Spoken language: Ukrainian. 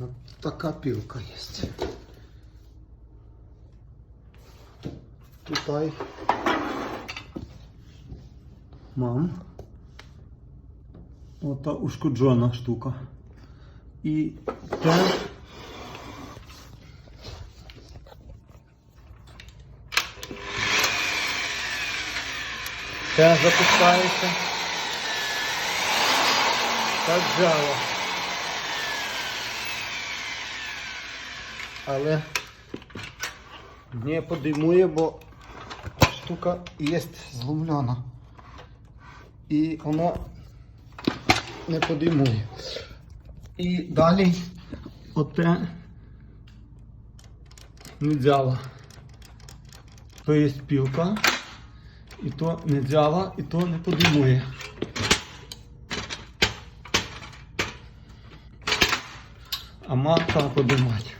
Вот такая пилка есть. Tutaj mam o ta uszkodzona sztuka i te te zapuszczają się tak działa Але не подимує, бо штука є зломлена. І вона не подимує. І далі оте не взяла. То є пілка, і то не взяла, і то не подимує. А матка подимать.